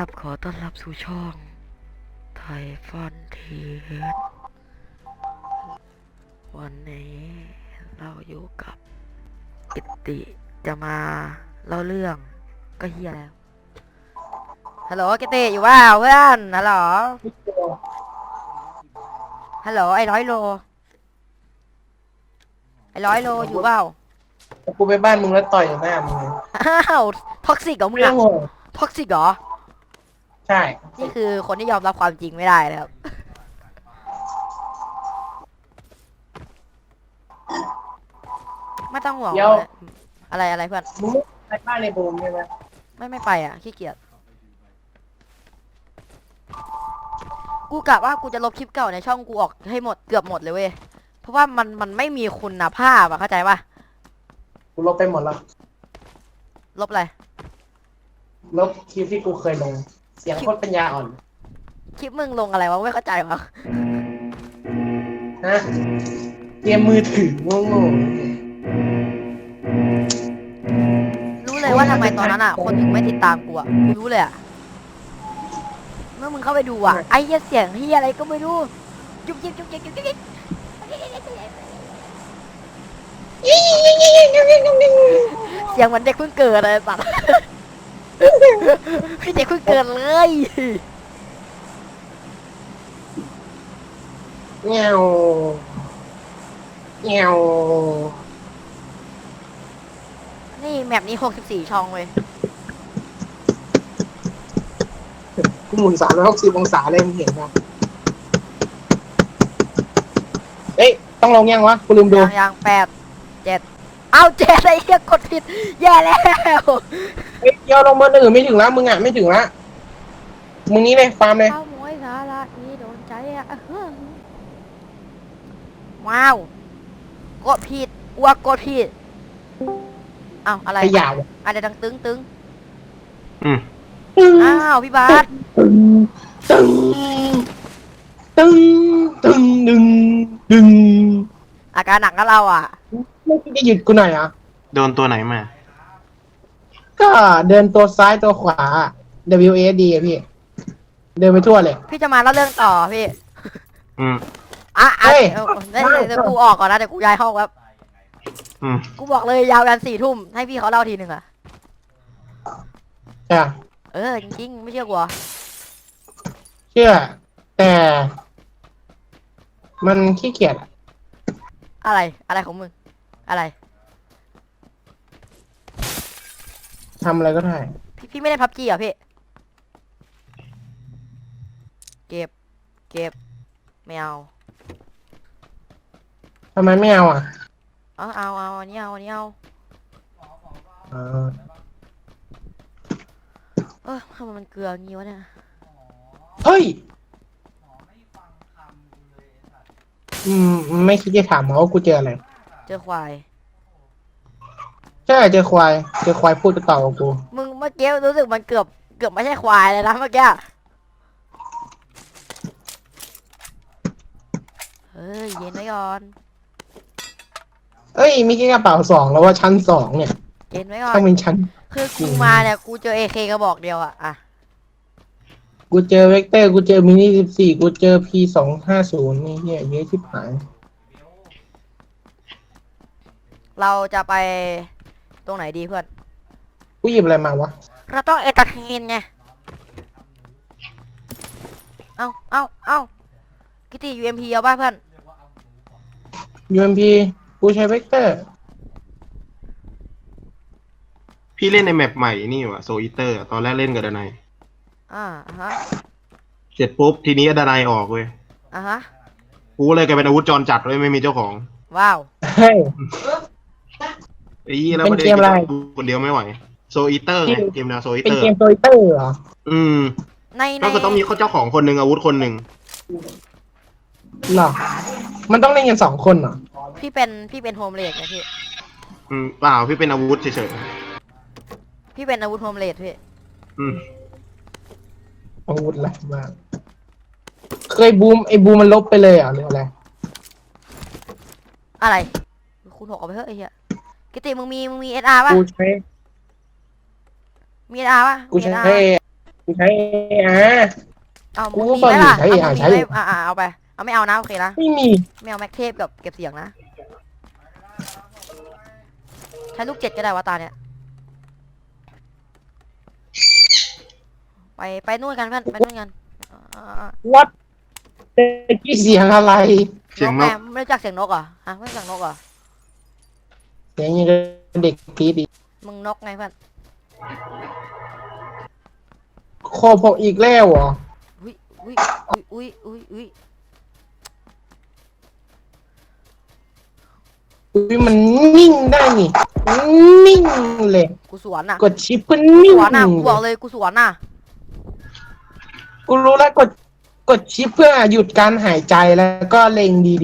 ครับ ขอต้อนรับสู่ช่องไทยฟอนทีวันนี้เราอยู่กับกิตติจะมาเล่าเรื่องก็เฮียแล้วฮัลโหลกิตติอยู่ว่าเพื่อนฮัลโหลฮัลโหลไอ้ร้อยโลไอ้ร้อยโลอยู่เปล่ากูไปบ้านมึงแล้วต่อยหน้ามึงเลยอ้าวท็อกซิกเหรอมึงไม่อะโง่ท็อกซิกเหรอ ใช่นี่คือคนที่ยอมรับความจริงไม่ได้นะครับ ไม่ต้องห่วงเลยอะไรอะไรเพื่อน มึงไม่ไปบ้านในบูมใช่ไหมไม่ไม่ไปอะขี้เกียจ กูกะว่ากูจะลบคลิปเก่าในช่องกูออกให้หมดเกือบหมดเลยเว้ย เพราะว่ามันมันไม่มีคุณภาพอะเข้าใจปะกูลบไปหมดแล้ว ลบอะไร ลบคลิปที่กูเคยลง เสียงโคตรปัญญาอ่อนคลิปมึงลงอะไรวะไม่เข้าใจวะฮะเกมมือถือโง่รู้เลยว่าทำไมตอนนั้นอะ คนถึงไม่ติดตามกูอะกูรู้เลยอะเมื่อมึงเข้าไปดูอะไอ้เหี้ยเสียงเฮียอะไรก็ไม่รู้จุ๊บจิ๊บจุ๊บจิ๊บจุ๊บจิ๊บเสียงเหมือนเด็กเพิ่งเกิดเลยสัตว์ พี่เด็กเพิ่งเกิดเลยๆเงี้ยวเงี้ยวนี่แมปนี้หกสิบสี่ช่องเว้ยกูหมุนสามร้อยหกสิบองศาเลยมึงเห็นปะเอ้ยต้องลงยังวะกูลืมดู ยางยางแปดเจ็ด เอาเจ็ดไอ้เหี้ยกดผิด แย่แล้วเฮ้ยเดี๋ยวลงเบอร์หนึ่งไม่ถึงแล้วมึงอะไม่ถึงละมึงนี้เลยฟาร์มเลยข้าวหมวยสาระอีโดนใจอะเฮ้อว้าวกดผิดอ้วกกดผิดอ้าวอะไรขยาวอะไรดังตึงตึงอืมอ้าวพี่บาสตึงตึงตึงตึงดึงดึงอาการหนักกับเราอะ ไม่คิดจะหยุดกูหน่อยเหรอะโดนตัวไหนมา ก็เดินตัวซ้ายตัวขวา W A D อะพี่ เดินไปทั่วเลย พี่จะมาเล่าเรื่องต่อพี่ อืม อะอะเฮ้ย เดี๋ยวเดี๋ยวเดี๋ยวกูออกก่อนนะเดี๋ยวกูย้ายห้องแป๊บอืม กูบอกเลยยาวยันสี่ทุ่มให้พี่เขาเล่าทีหนึ่งอะใช่เออจริงๆไม่เชื่อกูเหรอเชื่อ แต่ มันขี้เกียจอะอะไรอะไรของมึง อะไร ทำอะไรก็ได้ พี่พี่ไม่ได้พับจีเหรอพี่ เก็บ เก็บ ไม่เอา ทำไมไม่เอาอะเอาเอาเอาอันนี้เอาอันนี้เอา เออเออทำไมมันเกลืองี้วะเนี่ย เฮ้ยอืม ไม่คิดจะถามเหรอว่ากูเจออะไร เจอควาย ใช่เจอควายเจอควายพูดต่อกับกูมึงเมื่อกี้รู้สึกมันเกือบเกือบไม่ใช่ควายเลยนะเมื่อกี้เฮ้ยเย็นไว้ก่อน เอ้ยมีแค่กระเป๋าสองแล้วว่าชั้นสองเนี่ยเย็นไว้ก่อต้อนงเป็นชั้น คือกูมาเนี่ยกูเจอเอเคกระบอกเดียวอะอะกูเจอเวกเตอร์กูเจอมินิสิบสี่กูเจอพีสองห้าศูนย์นี่เฮียเยอะชิบหาย เราจะไปตรงไหนดีเพื่อน กูหยิบอะไรมาวะ เราต้องเอตาเทนไง เอาเอาเอากิติ UMP เอาป่ะเพื่อน UMP กูใช้เวกเตอร์ พี่เล่นในแมปใหม่นี่ว่ะโซอิเตอร์ตอนแรกเล่นกับดานายอ่าอ่าฮะ เสร็จปุ๊บทีนี้ดานายออกเว้ยอ่าฮะ กูเลยกลายเป็นอาวุธจรจัดเลยไม่มีเจ้าของ ว้าว เฮ้ย ไอ้ยี่แล้วเป็นประเด็นเกมอะไรกูคนเดียวไม่ไหวโซอิเตอร์ไงเกมแนวโซอิเป็นเตอร์ เกมโซลิเตอร์เหรออืมในในก็คือต้องมีเจ้าของคนหนึ่งอาวุธคนหนึ่งหรอ มันต้องเล่นกันสองคนเหรอ พี่เป็นพี่เป็นโฮมเลดไงพี่ อืมเปล่าพี่เป็นอาวุธเฉยพี่เป็นอาวุธโฮมเลดพี่ ๆอืมอาวุธอะไรบ้างเคยบูมไอ้บูมมันลบไปเลยเหรอะหรืออะไรอะไร คุณหกเอาไปเถอะไอ้เหี้ย กิติมึงมีมึงมีเอสอาร์ป่ะ กูใช้มีเอสอาร์ป่ะกูมี ใช้ SR มใช้อ่าเอากูมึงมีก็ไหมล่ะใช้เอาอะมึงมีใช้ไหมอ่าอ่าเอาไป เอาไม่เอานะโอเคนะ ไม่มีไม่เอาแม็กเทปกับเก็บเสียงนะ ใช้ลูกเจ็ดก็ได้วะตาเนี่ย ไปไปนู่นกันเพื่อนไปนู่นกันอ่าวัดที่เสียงอะไรเสียงนแม่กไม่รู้จักเสียงนกเหรอฮะไม่รู้จักนกเหรอเสี ยงยังกับเด็กกรีดอีกมึงนกไงเพื่อนโคพกอีกแล้วเหรออุ้ยอุ้ยอุ้ยอุ้ยอุ้ยอุ้ยอุ้ยมันนิ่งได้นี่นิ่งเลย กูสวนน่ะกดชิปก็กูนิ่สงวนน่ะกูเลบอกยเลยกูสวนน่ะกูรู้แล้วกดกดชิปเพื่อหยุดการหายใจแล้วก็เล็งดี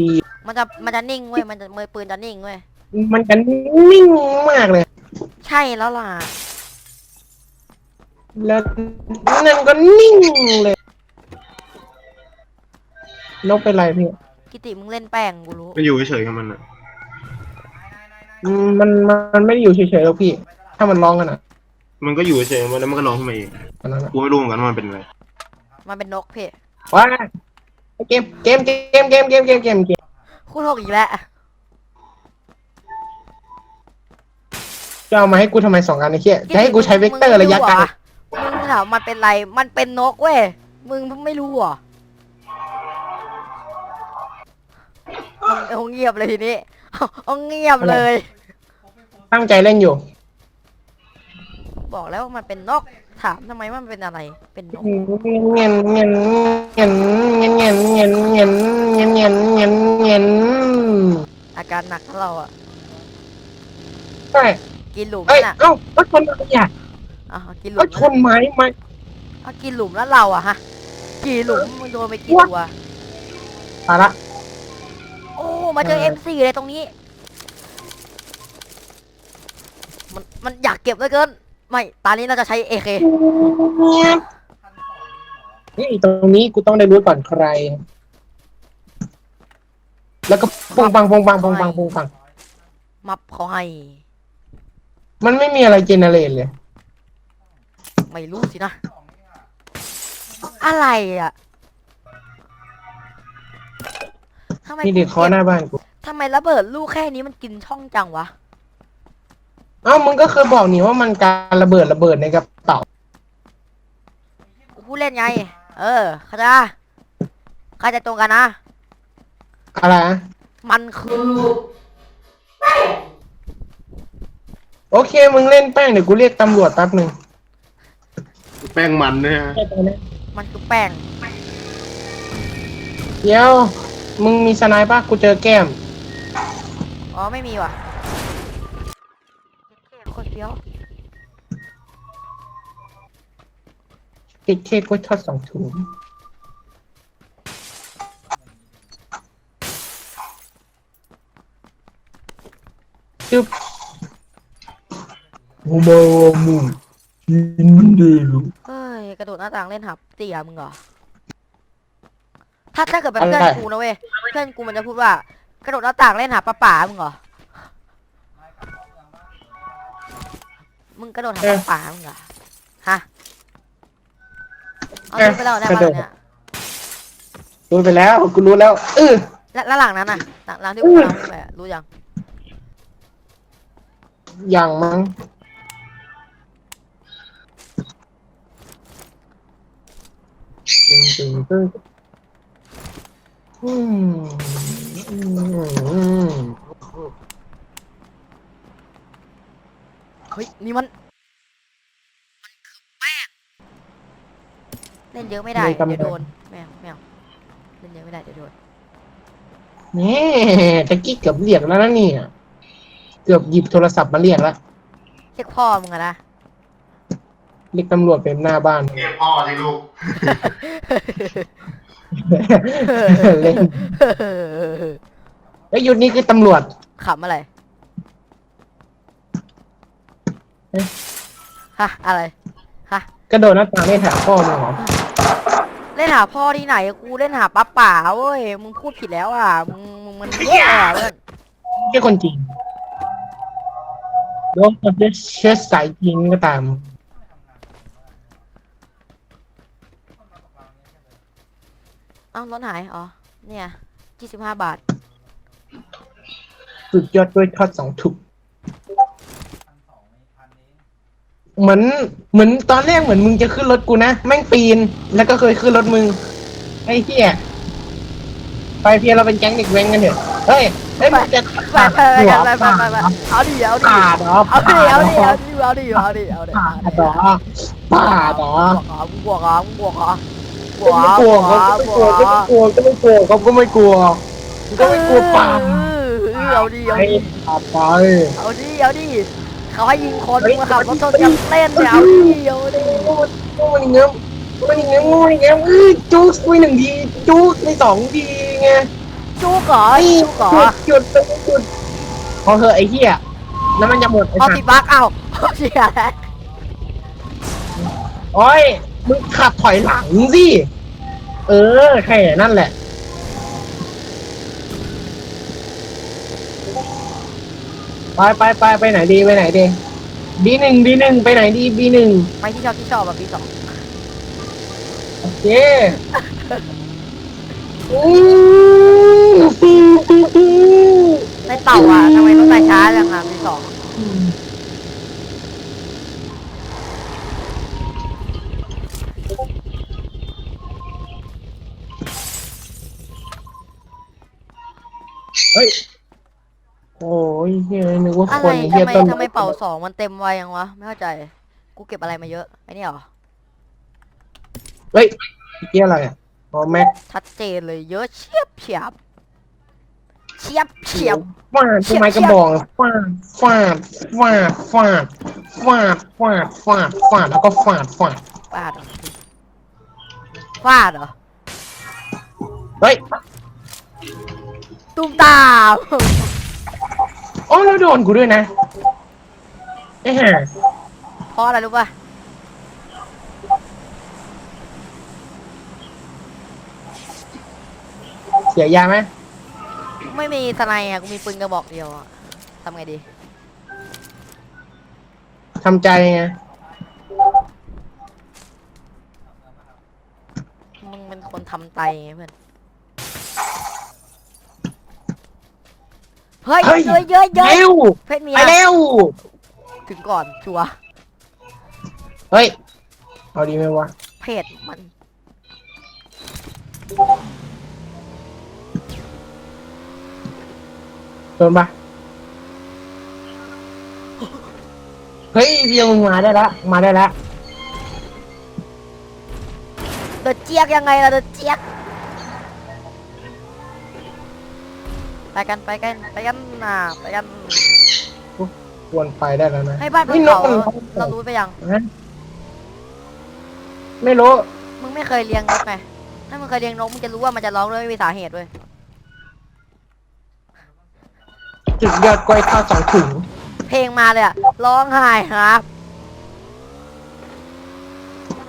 มันจะมันจะนิ่งเว้ยมันจะมือปืนจะนิ่งเว้ยๆ มันจะนิ่งมากเลย ใช่แล้วล่ะ แล้วนั่นก็นิ่งเลย นกเป็นไรพี่ กิติมึงเล่นแป้งกูรู้ มันอยู่เฉยๆกับมันอะอืมมันมันไม่ได้อยู่เฉยๆแล้วพี่ ถ้ามันร้องกันอะ มันก็อยู่เฉยๆมันแล้วมันก็ร้องขึ้นมาเองอันนั้นอะกูไม่รู้เหมือนกันว่ามันเป็นอะไร มันเป็นนกเพ่ว้าเกมเกมเกมเกมเกมเกมเกมเกมคู่โทกอีกแล้ว จะเอามาให้กูทำไมสองอันไอ้เหี้ยจะให้กูใช้เวกเตอร์ระยะไกลมึงถามมันเป็นไร มันเป็นนกเว้ย มึงไม่รู้เหรอเอาเอาเงียบเลยทีนี้เอาเอาเงียบเลย ตั้งใจเล่นอยู่ บอกแล้วว่ามันเป็นนก ถามทำไมว่ามันเป็นอะไร เป็นนกเงี้ยเงี้ยเงี้ยเงี้ยเงี้ยเงี้ยเงี้ยเงี้ยเงี้ยเงี้ยเงี้ยอาการหนักของเราอะ ใช่ กินหลุมเอ้ยน่ะเอ้าก็ชนอะไรอะอะกินหลุก็มชนไม้ไม้เอากินหลุมแล้วเราอะฮะกี่หลุมมึงโดนไปกี่ตัว ตายละ โอ้ มาเจอ เออ M4 เลยตรงนี้ มัน มันอยากเก็บเหลือเกิน ไม่ ตอนนี้เราจะใช้ AK นี่ตรงนี้กูต้องได้รู้ก่อนใคร แล้วก็ปุงปังปุงปังปุงปังปุงปัง มับเขาให้ มันไม่มีอะไรเจเนเรตเลย ไม่รู้สินะ อะไรอะทำไมนี่เด็กคอหน้าบ้านกูทำไมระเบิดลูกแค่นี้มันกินช่องจังวะ เอ้ามึงก็เคยบอกนี่ว่ามันการระเบิดระเบิดในกระเป๋า กูพูดเล่นไง เออเข้าใจเข้าใจตรงกันนะ อะไรนะมันคือ โอเค มึงเล่นแป้งเดี๋ยวกูเรียกตำรวจแป๊บหนึ่งแป้งมันเนี่ยฮะมันคือแป้งเดี๋ยว มึงมีสไนป์ป่ะกูเจอแก้ม อ๋อไม่มีว่ะโคตรเฟี้ยวเค้กเค้กกล้วยทอดสองถุงจึ๊บ โมโมมูกินมันเดือดเฮ้ยกระโดดหน้าต่างเล่นหับเตี่ยมึงเหรอถ้าถ้าเกิดเป็นเพื่อนกูนะเว้ยเพื่อนกูมันจะพูดว่า กระโดดหน้าต่างเล่นหาปลาป่ามึงเหรอมึงกระโดดหาปลาป่ามึงเหรอฮะเอาดูไปแล้วได้ปะเนี่ยรู้ไปแล้วกูรู้แล้วเออแล้วแล้วหลังนั้นน่ะหลังหลังที่กูเล่าให้ไปอะรู้ยังอย่างมั้ง ตึงตึงตึงอืมอืมอืมเฮ้ยนี่มัน มันคือแป้งเล่นเยอะไม่ได้ เดี๋ยวโดนแมวแมวเล่นเยอะไม่ได้เดี๋ยวโดนนี่ตะกี้เกือบเรียกแล้วนะเนี่ย เกือบหยิบโทรศัพท์มาเรียกแล้วเรียกพ่อมึงอะนะ เรียกตำรวจเป็นหน้าบ้าน เรียกพ่อสิลูกเล่นแล้วยุดนี้คือตำรวจ ขำอะไรเอ๊ะฮะอะไรฮะกระโดดหน้าต่างเล่นหาพ่อมึงเหรอเล่นหาพ่อที่ไหนกูเล่นหาป้าป่าเว้ยมึงพูดผิดแล้วอะมึงมึงมันแย่อะเพื่อนแค่คนจริงโดนคนเชื้อสายจริงก็ตาม อ้ารถหาย อ๋อ เนี่ยยี่สิบห้าบาท สุดยอดด้วยทอดสองถุงเหมือนเหมือนตอนแรกเหมือนมึงจะขึ้นรถกูนะ แม่งปีน แล้วก็เคยขึ้นรถมึง ไอ้เหี้ยไปเพียเราเป็นแก๊งเด็กแว้นกันเถอะเฮ้ยเฮ้ยมึงจะไปไปไปกันไปไปไปไปเอาดิเอาดิป่าดอเอาดิเอาดิเอาดิเอาดิเอาดิเอาดิป่าเอาดดิอป่าดอบวกเหรอมึงบวกเหรอมึงบวกเหรอบ ไม่วกกลัวเหรเขาอบวก็กไม่กลัวอเขาก็ไม่กลัวเขาก็ไม่กลัวก็ไม่กลัวปาเออเอาดิเอาดิป่าไปเอาดิเอาดิเขาให้ยิงคนมาขับรถชนกันเล่นเนี่ยเอาดิเอาดิมันอย่งเงี้ยมันอย่งเงี้ยงูอย่งเงี้ยจุ๊กไปหนึ่งทีจุ๊กไปสองทีไงจุ๊กเหรอจุ๊กเหรอหยุดหยุดหยุดพอเหอะไอ้เหี้ยแล้วมันจะหมดไอ้เอาสัติดบั๊กเอาเอาเชียแล้วโอ้ยมึงขับถอยหลังสิ เออแค่นั่นแหละ ไปไปไปไปไหนดีไปไหนดีบีหนึ่งบีหนึ่งไปไหนดีบีหนึ่งไปที่ชอบที่ชอบแบบปีสองโอเคอืมในเต่าอะทำไมต้องไปช้าจังอะปีสอง เฮ้ย โอ้ยเฮ้ยนึกว่าอะคไรนเฮียทำไมต้นทำไมเป่าสองมันเต็มไวยังวะ ไม่เข้าใจ กูเก็บอะไรมาเยอะไอ้นี่เหรอ เฮ้ยเฮียอะไรอะอ๋อแม็กชัดเจนเลยเยอะเฉียบเฉียบเฉียบเฉียบ ฟาดทำไมกระบอกฟาดฟาดฟาดฟาดฟาดฟาดฟาดฟาดแล้วก็ฟาดฟาดฟาดเหรอฟาดเหรอเฮ้ย ตุ้มตามอ๋อแล้วโดนกูด้วยนะไอ้ห่าเพราะอะไรรู้ป่ะเสียยาไหมไม่มีสไนด์อะกูมีปืนกระบอกเดียวอะทำไงดี ทำใจไงมึงเป็นคนทำไตไงเพื่อน เฮ้ยเฮ้ยเยอะเยอะเยอะเร็วเพชรเมียไปเร็วถึงก่อนชัวร์เฮ้ยเอาดีไหมวะเพจมันโดนปะเฮ้ยพี่ยังมาได้ละมาได้ละเดอะเจี๊ยกยังไงล่ะเดอะเจี๊ยก ไปกันไปกันไปกันน่ะไปกันควรไปได้แล้วนะให้บ้านบฮ้นยนเขากมันเรารู้ไปยังฮะไม่รู้ มึงไม่เคยเลี้ยงนกไงถ้ามึงเคยเลี้ยงนกมึงจะรู้ว่ามันจะร้องด้วยไม่มีสาเหตุด้วยจุดยอดกล้วยข้าวสองถุงเพลงมาเลยอะร้องไห้ครับ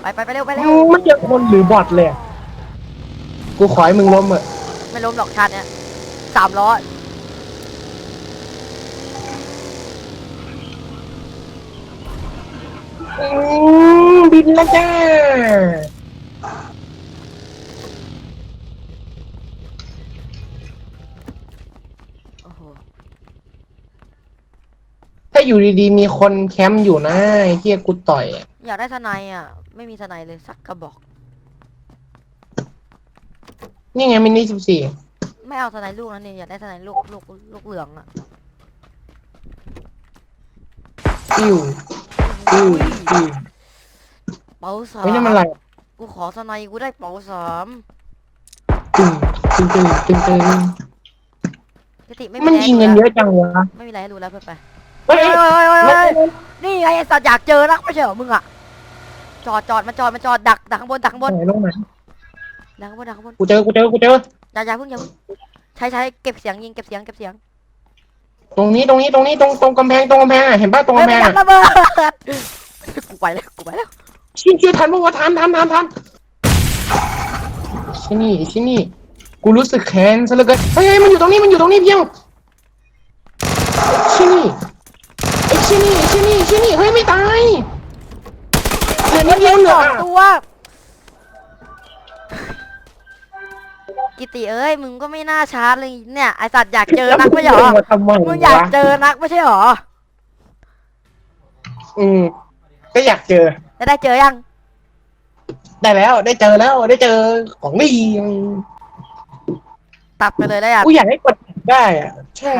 ไปไปไปเร็วไปเร็วมันเจอคนหรือบอทเลยอะกูขอให้มึงล้มเถอะไม่ล้มหรอกชาติเนี้ย สามล้ออืมบินแล้วจ้าโอ้โหถ้าอยู่ดีๆ มีคนแคมป์อยู่นะไอ้เฮียกูต่อยอะอยากได้ทนายอะ ไม่มีทนายเลยสักกระบอก นี่ไงมินิสิบสี่ ไม่เอาทนายลูกนะนี่อยากได้ทนายลูกลูกลูกเหลืองอะอิวอิวอิวเป๋าสามเฮ้ยนี่มันอะไรกูขอทนายกูได้เป๋าสามตึงตึงตึงตึงตึงกติไม่มันแรงยิงเงินเยอะจังวะไม่มีอะไรให้รู้แล้วเพื่อนไปเฮ้ยเฮ้ยเฮ้ยเฮ้ยเฮ้ยเฮ้เฮ้ยยนี่ไงไอ้สัตว์อยากเจอนักไม่ใช่เหรอมึงอะจอดจอดมาจอดมาจอดดักดักข้างบนดักข้างบนไหนลงไหนดักข้างบนดักข้างบนกูเจอกูเจอกูเจอ อย่าอย่าเพิ่งอย่าเพิ่งใช้ใช้เก็บเสียงยิงเก็บเสียงเก็บเสียงตรงนี้ตรงนี้ตรงนี้ตรงตรงกำแพงตรงกำแพงอะเห็นป่ะตรงเฮ้ยกำแพไม่งอยาอะกระเบิดกูไปแล้วกูไปแล้วชินช่วยทันปะวะทันทันทันทันชินี่ชินี่กูรู้สึกแค้นซะเหลือเกินเฮ้ยเฮ้ยมันอยู่ตรงนี้มันอยู่ตรงนี้เพียงชินี่ไอ้ชินี่ไอ้ชินี่ชินี่เฮ้ยไม่ตายเหลือนิดเดียวเหลืสอองอะตัว กิติเอ้ยมึงก็ไม่น่าช้าเลยเนี่ยไอสัตว์อยากเจอนักไม่ใช่หรอแล้วงมาทำไมมึงอยากวะเจอนักไม่ใช่หรออืมก็อยากเจอ แล้วได้เจอยังได้แล้ว ได้เจอแล้ว ได้เจอของดีตัดไปเลยได้ยัง กูอยากให้กดได้อะใช่